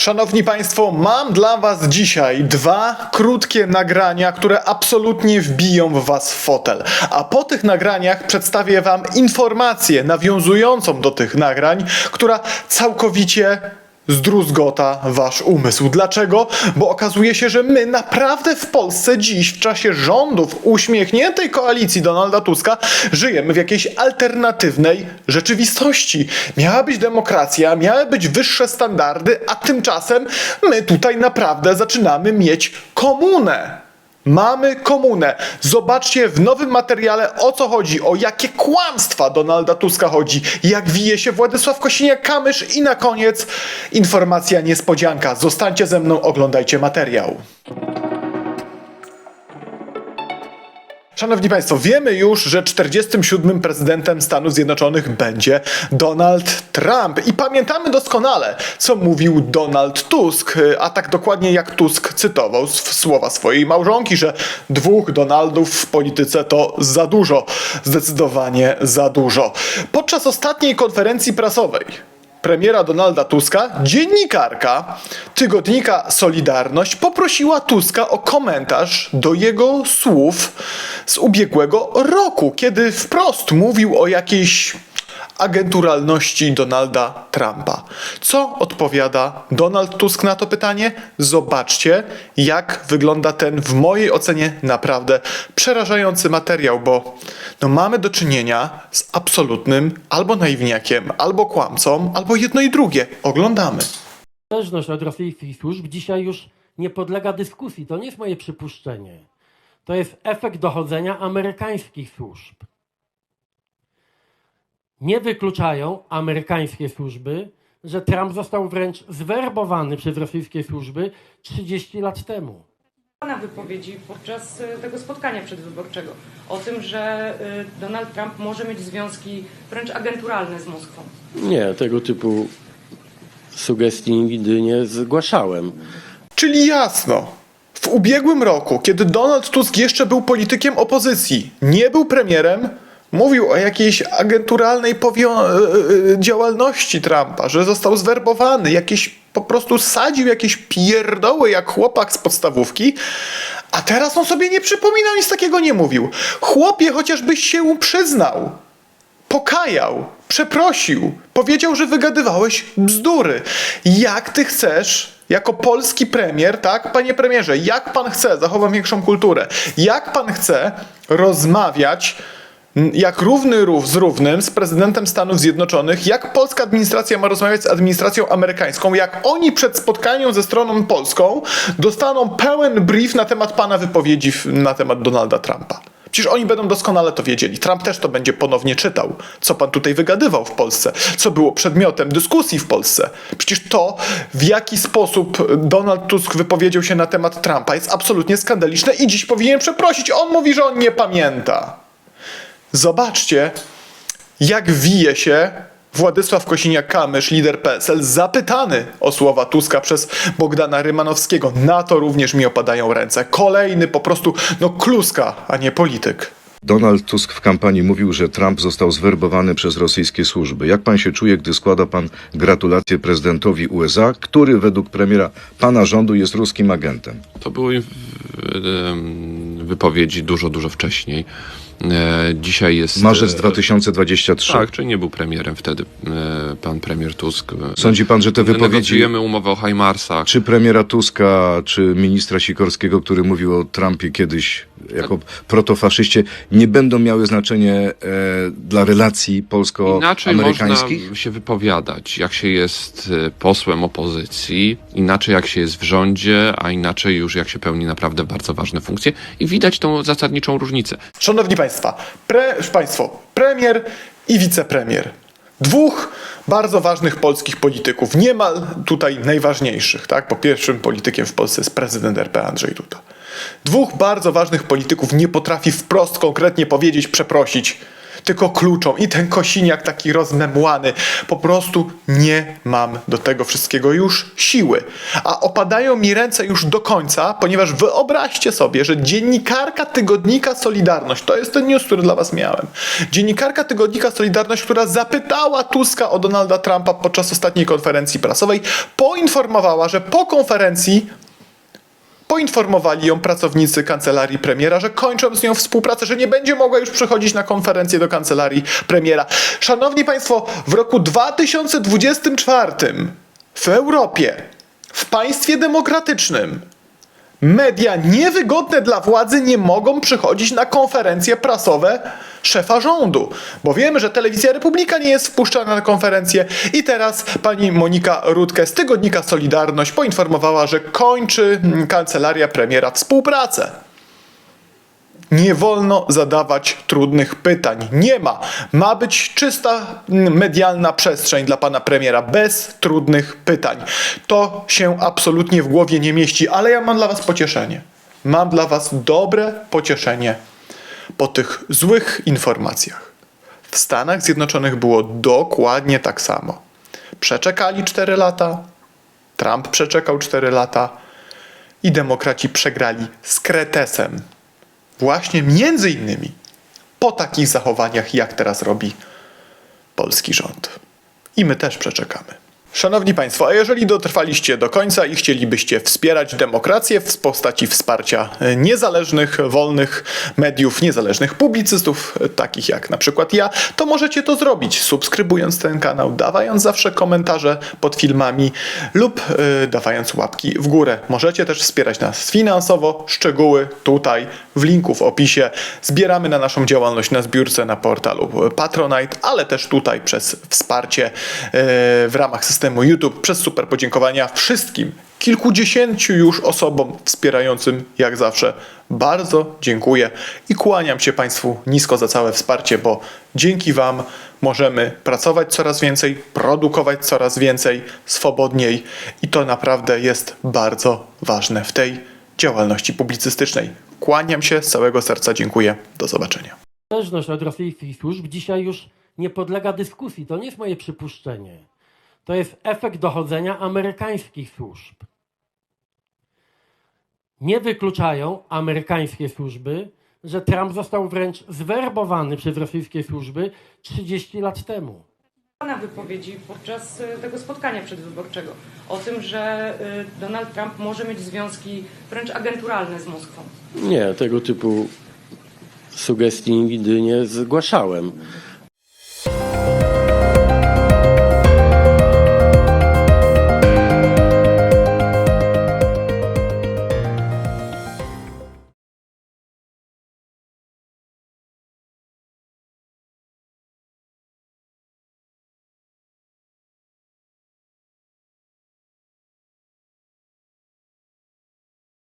Szanowni Państwo, mam dla Was dzisiaj dwa krótkie nagrania, które absolutnie wbiją w Was fotel. A po tych nagraniach przedstawię Wam informację nawiązującą do tych nagrań, która całkowicie zdruzgota Wasz umysł. Dlaczego? Bo okazuje się, że my naprawdę w Polsce dziś, w czasie rządów uśmiechniętej koalicji Donalda Tuska, żyjemy w jakiejś alternatywnej rzeczywistości. Miała być demokracja, miały być wyższe standardy, a tymczasem my tutaj naprawdę zaczynamy mieć komunę. Mamy komunę. Zobaczcie w nowym materiale o co chodzi, o jakie kłamstwa Donalda Tuska chodzi, jak wije się Władysław Kosiniak-Kamysz i na koniec informacja niespodzianka. Zostańcie ze mną, oglądajcie materiał. Szanowni Państwo, wiemy już, że 47. prezydentem Stanów Zjednoczonych będzie Donald Trump. I pamiętamy doskonale, co mówił Donald Tusk, a tak dokładnie jak Tusk cytował słowa swojej małżonki, że dwóch Donaldów w polityce to za dużo, zdecydowanie za dużo. Podczas ostatniej konferencji prasowej premiera Donalda Tuska, dziennikarka tygodnika Solidarność poprosiła Tuska o komentarz do jego słów z ubiegłego roku, kiedy wprost mówił o jakiejś agenturalności Donalda Trumpa. Co odpowiada Donald Tusk na to pytanie? Zobaczcie, jak wygląda ten w mojej ocenie naprawdę przerażający materiał, bo no mamy do czynienia z absolutnym albo naiwniakiem, albo kłamcą, albo jedno i drugie. Oglądamy. Zależność od rosyjskich służb dzisiaj już nie podlega dyskusji. To nie jest moje przypuszczenie. To jest efekt dochodzenia amerykańskich służb. Nie wykluczają amerykańskie służby, że Trump został wręcz zwerbowany przez rosyjskie służby 30 lat temu. Pana wypowiedzi podczas y, tego spotkania przedwyborczego o tym, że y, Donald Trump może mieć związki wręcz agenturalne z Moskwą. Nie, tego typu sugestii nigdy nie zgłaszałem. Czyli jasno, w ubiegłym roku, kiedy Donald Tusk jeszcze był politykiem opozycji, nie był premierem, mówił o jakiejś agenturalnej e, e, działalności Trumpa, że został zwerbowany, jakieś po prostu sadził jakieś pierdoły jak chłopak z podstawówki, a teraz on sobie nie przypominał, nic takiego nie mówił. Chłopie, chociażbyś się przyznał pokajał, przeprosił, powiedział, że wygadywałeś bzdury. Jak ty chcesz, jako polski premier, tak, panie premierze, jak pan chce, zachowam większą kulturę, jak pan chce rozmawiać jak równy rów z równym z prezydentem Stanów Zjednoczonych, jak polska administracja ma rozmawiać z administracją amerykańską, jak oni przed spotkaniem ze stroną polską dostaną pełen brief na temat pana wypowiedzi na temat Donalda Trumpa. Przecież oni będą doskonale to wiedzieli. Trump też to będzie ponownie czytał, co pan tutaj wygadywał w Polsce, co było przedmiotem dyskusji w Polsce. Przecież to, w jaki sposób Donald Tusk wypowiedział się na temat Trumpa, jest absolutnie skandaliczne i dziś powinien przeprosić. On mówi, że on nie pamięta. Zobaczcie, jak wije się Władysław Kosiniak-Kamysz, lider PSL, zapytany o słowa Tuska przez Bogdana Rymanowskiego. Na to również mi opadają ręce. Kolejny po prostu, no kluska, a nie polityk. Donald Tusk w kampanii mówił, że Trump został zwerbowany przez rosyjskie służby. Jak pan się czuje, gdy składa pan gratulacje prezydentowi USA, który według premiera pana rządu jest ruskim agentem? To były wypowiedzi dużo, dużo wcześniej. E, Dzisiaj jest. Marzec e, 2023. Tak, czyli nie był premierem wtedy e, pan premier Tusk. Sądzi pan, że te wypowiedzi, Negocjujemy umowę o Hajmarsach. czy premiera Tuska, czy ministra Sikorskiego, który mówił o Trumpie kiedyś jako protofaszyście, nie będą miały znaczenia e, dla relacji Inaczej polsko-amerykańskich? można się wypowiadać, jak się jest e, posłem opozycji, inaczej jak się jest w rządzie, a inaczej już jak się pełni naprawdę bardzo ważne funkcje. I widać tą zasadniczą różnicę. Szanowni Państwa, pre, Państwo, premier i wicepremier. Dwóch bardzo ważnych polskich polityków, niemal tutaj najważniejszych, tak? Bo pierwszym politykiem w Polsce jest prezydent RP Andrzej Duda. Dwóch bardzo ważnych polityków nie potrafi wprost konkretnie powiedzieć, przeprosić. Tylko kluczą i ten kosiniak taki rozmemłany. Po prostu nie mam do tego wszystkiego już siły. A opadają mi ręce już do końca, ponieważ wyobraźcie sobie, że dziennikarka tygodnika Solidarność, to jest ten news, który dla was miałem. Dziennikarka tygodnika Solidarność, która zapytała Tuska o Donalda Trumpa podczas ostatniej konferencji prasowej, poinformowała, że po konferencji Poinformowali ją pracownicy kancelarii premiera, że kończą z nią współpracę, że nie będzie mogła już przychodzić na konferencję do kancelarii premiera. Szanowni Państwo, w roku 2024 w Europie, w państwie demokratycznym, media niewygodne dla władzy nie mogą przychodzić na konferencje prasowe szefa rządu. Bo wiemy, że telewizja Republika nie jest wpuszczana na konferencję i teraz pani Monika Rutke z tygodnika Solidarność poinformowała, że kończy mm, kancelaria premiera współpracę. Nie wolno zadawać trudnych pytań. Nie ma. Ma być czysta mm, medialna przestrzeń dla pana premiera, bez trudnych pytań. To się absolutnie w głowie nie mieści, ale ja mam dla was pocieszenie. Mam dla was dobre pocieszenie po tych złych informacjach. W Stanach Zjednoczonych było dokładnie tak samo. Przeczekali 4 lata, Trump przeczekał 4 lata i demokraci przegrali z kretesem właśnie między innymi po takich zachowaniach, jak teraz robi polski rząd. I my też przeczekamy. Szanowni Państwo, a jeżeli dotrwaliście do końca i chcielibyście wspierać demokrację w postaci wsparcia niezależnych, wolnych mediów, niezależnych publicystów, takich jak na przykład ja, to możecie to zrobić, subskrybując ten kanał, dawając zawsze komentarze pod filmami lub e, dawając łapki w górę. Możecie też wspierać nas finansowo, szczegóły tutaj w linku w opisie. Zbieramy na naszą działalność na zbiórce na portalu Patronite, ale też tutaj przez wsparcie e, w ramach systemu YouTube, przez super podziękowania wszystkim kilkudziesięciu już osobom wspierającym, jak zawsze. Bardzo dziękuję i kłaniam się Państwu nisko za całe wsparcie, bo dzięki Wam możemy pracować coraz więcej, produkować coraz więcej, swobodniej i to naprawdę jest bardzo ważne w tej działalności publicystycznej. Kłaniam się z całego serca, dziękuję. Do zobaczenia. Zależność od rosyjskich służb dzisiaj już nie podlega dyskusji. To nie jest moje przypuszczenie. To jest efekt dochodzenia amerykańskich służb. Nie wykluczają amerykańskie służby, że Trump został wręcz zwerbowany przez rosyjskie służby 30 lat temu. Pana wypowiedzi podczas y, tego spotkania przedwyborczego o tym, że y, Donald Trump może mieć związki wręcz agenturalne z Moskwą. Nie, tego typu sugestii nigdy nie zgłaszałem.